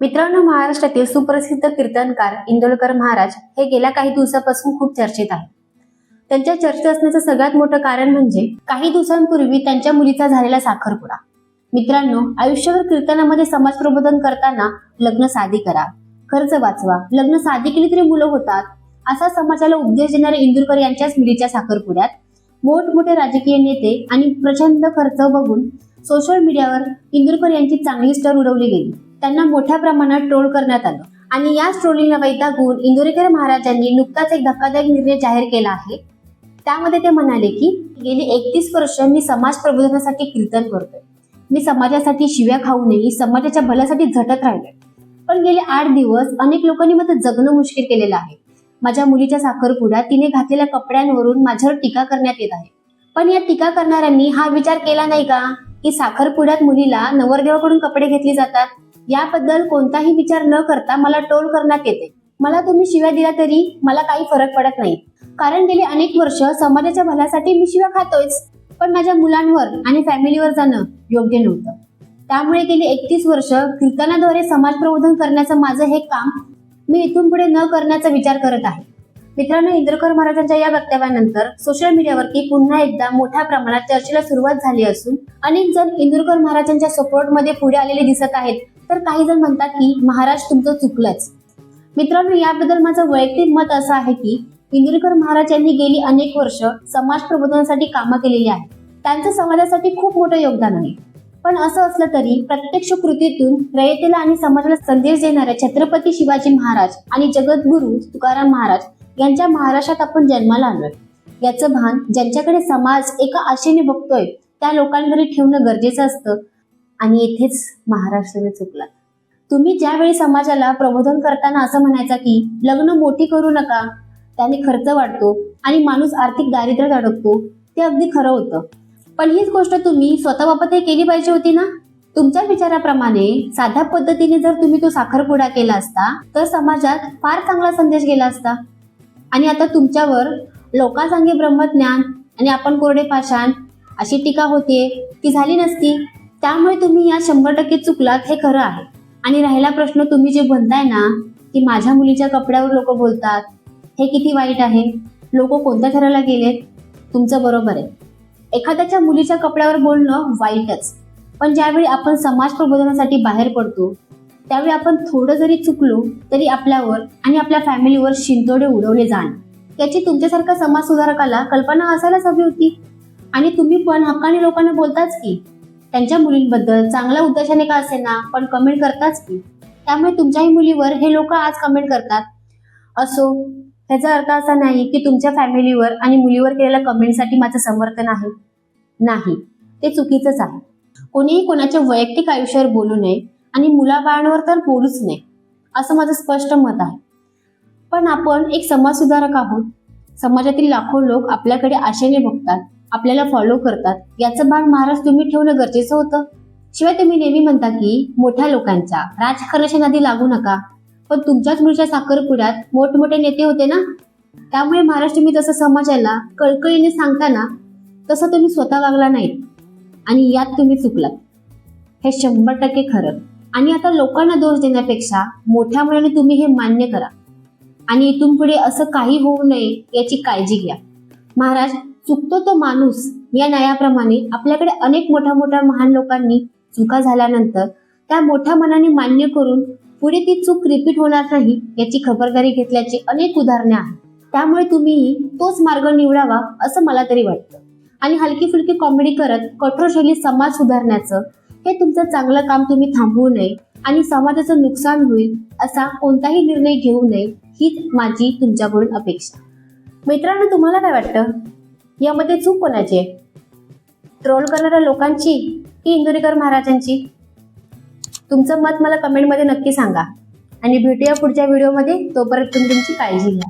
मित्रांनो महाराष्ट्रातील सुप्रसिद्ध कीर्तनकार इंदोलकर महाराज हे गेल्या काही दिवसापासून खूप चर्चेत आहेत. त्यांच्या चर्चेत असण्याचं सगळ्यात मोठं कारण म्हणजे काही दिवसांपूर्वी त्यांच्या मुलीचा झालेला साखरपुडा. मित्रांनो आयुष्यभर कीर्तनामध्ये समाज प्रबोधन करताना लग्न साधी करा खर्च वाचवा लग्न साधी केली तरी मुलं होतात असा समाजाला उपदेश देणारे इंदुरकर यांच्याच मुलीच्या साखरपुड्यात मोठमोठे राजकीय नेते आणि प्रचंड खर्च बघून सोशल मीडियावर इंदुरकर यांची चांगली स्टर उडवली गेली. त्यांना मोठ्या प्रमाणात ट्रोल करण्यात आलं. आणि याच ट्रोलिंगला वैतागून इंदुरेकर महाराजांनी नुकताच एक धक्कादायक निर्णय जाहीर केला आहे. त्यामध्ये ते म्हणाले की गेली एकतीस वर्ष मी समाज प्रबोधनासाठी कीर्तन करतोय. मी समाजासाठी शिव्या खाऊ नये समाजाच्या भल्यासाठी झटत राहिले पण गेले आठ दिवस अनेक लोकांनी माझं जगणं मुश्किल केलेलं आहे. माझ्या मुलीच्या साखरपुड्यात तिने घातलेल्या कपड्यांवरून माझ्यावर टीका करण्यात येत आहे. पण या टीका करणाऱ्यांनी हा विचार केला नाही का? की साखरपुड्यात मुलीला नवरदेवाकडून कपडे घेतले जातात. याबद्दल कोणताही विचार न करता मला टोल करण्यात येते. मला तुम्ही शिव्या दिला तरी मला काही फरक पडत नाही. कारण गेली अनेक वर्ष समाजाच्या भल्यासाठी मी शिव्या खातोयच. पण माझ्या मुलांवर आणि फॅमिलीवर जाणं योग्य नव्हतं. त्यामुळे गेली एकतीस वर्ष कीर्तनाद्वारे समाज प्रबोधन करण्याचं माझं हे काम मी इथून पुढे न करण्याचा विचार करत आहे. मित्रांनो इंद्रकर महाराजांच्या या वक्तव्यानंतर सोशल मीडियावरती पुन्हा एकदा मोठ्या प्रमाणात चर्चेला सुरुवात झाली असून अनेक जण इंदुरकर महाराजांच्या सपोर्टमध्ये पुढे आलेले दिसत आहेत. तर काही जण म्हणतात की महाराज तुमचं चुकलंच. मित्रांनो याबद्दल माझं वैयक्तिक मत असं आहे की इंदुरीकर महाराज यांनी गेली अनेक वर्ष समाज प्रबोधनासाठी कामं केलेली आहेत. त्यांचं समाजासाठी खूप मोठं योगदान आहे. पण असं असलं तरी प्रत्यक्ष कृतीतून रयतेला आणि समाजाला संदेश देणाऱ्या छत्रपती शिवाजी महाराज आणि जगद्गुरू तुकाराम महाराज यांच्या महाराष्ट्रात आपण जन्माला आलोय. याचं भान ज्यांच्याकडे समाज एका आशेने बघतोय त्या लोकांकडे ठेवणं गरजेचं असतं. आणि इथेच महाराष्ट्राने चुकला. तुम्ही ज्यावेळी समाजाला प्रबोधन करताना असं म्हणायचं की लग्न मोठी करू नका त्याने खर्च वाढतो आणि माणूस आर्थिक दारिद्र्यात अडकतो ते अगदी खरं होतं. पण हीच गोष्ट तुम्ही स्वतःबाबत हे केली पाहिजे होती ना? तुमच्या विचाराप्रमाणे साध्या पद्धतीने जर तुम्ही तो साखरपुडा केला असता तर समाजात फार चांगला संदेश गेला असता. आणि आता तुमच्यावर लोकांसांगे ब्रह्मज्ञान आणि आपण कोरडे पाषाण अशी टीका होते ती झाली नसती. त्यामुळे तुम्ही या शंभर टक्के चुकलात हे खरं आहे. आणि राहिला प्रश्न तुम्ही जे म्हणताय ना की माझ्या मुलीच्या कपड्यावर लोक बोलतात हे किती वाईट आहे? लोक कोणत्या थराला गेलेत? तुमचं बरोबर आहे. एखाद्याच्या मुलीच्या कपड्यावर बोलणं वाईटच. पण ज्यावेळी आपण समाज प्रबोधनासाठी बाहेर पडतो त्यावेळी आपण थोडं जरी चुकलो तरी आपल्यावर आणि आपल्या फॅमिलीवर शिंतोडे उडवले जाण. याची तुमच्यासारख्या समाज सुधारकाला कल्पना असायलाच हवी होती. आणि तुम्ही पण हक्काने लोकांना बोलताच की त्यांच्या मुलींबद्दल चांगल्या उद्देशाने का असेना पण कमेंट करताच की त्यामुळे तुमच्याही मुलीवर हे लोक आज कमेंट करतात. असो त्याचा अर्थ असा नाही की तुमच्या फॅमिलीवर आणि मुलीवर केलेल्या कमेंटसाठी माझं समर्थन आहे. नाही ते चुकीचंच आहे. कोणीही कोणाच्या वैयक्तिक आयुष्यावर बोलू नये आणि मुलाबाळांवर तर बोलूच नये असं माझं स्पष्ट मत आहे. पण आपण एक समाज सुधारक आहोत. समाजातील लाखो लोक आपल्याकडे आशेने बघतात. आपल्याला फॉलो करतात. याचं भान महाराज तुम्ही ठेवणं गरजेचं होतं. शिवाय तुम्ही नेहमी म्हणता की मोठ्या लोकांच्या राजकारणाच्या नादी लागू नका. पण तुमच्याच मुलीच्या साखरपुड्यात मोठमोठे नेते होते ना? त्यामुळे महाराज तुम्ही तसं समाजाला कळकळीने सांगताना तसं तुम्ही स्वतः वागला नाही. आणि यात तुम्ही चुकलात. हे शंभर टक्के खरं. आणि आता लोकांना दोष देण्यापेक्षा मोठ्या मुलाने तुम्ही हे मान्य करा. आणि इथून पुढे असं काही होऊ नये याची काळजी घ्या. महाराज चुकतो तो माणूस. या न्यायाप्रमाणे आपल्याकडे अनेक मोठ्या मोठ्या महान लोकांनी चुका झाल्यानंतर त्या मोठ्या मनाने मान्य करून पुढे ती चूक रिपीट होणार नाही याची खबरदारी घेतल्याची अनेक उदाहरणे आहेत. त्यामुळे तुम्हीही तोच मार्ग निवडावा असं मला तरी वाटतं. आणि हलकी फुलकी कॉमेडी करत कठोर शैली समाज सुधारण्याचं हे तुमचं चांगलं काम तुम्ही थांबवू नये आणि समाजाचं नुकसान होईल असा कोणताही निर्णय घेऊ नये हीच माझी तुमच्याकडून अपेक्षा. मित्रांनो तुम्हाला काय वाटतं? यामध्ये चूक कोणाची आहे? ट्रोल करणाऱ्या लोकांची की इंदुरीकर महाराजांची? तुमचं मत मला कमेंटमध्ये नक्की सांगा. आणि भेटूया पुढच्या व्हिडिओमध्ये तोपर्यंत तुम्ही तुमची काळजी घ्या.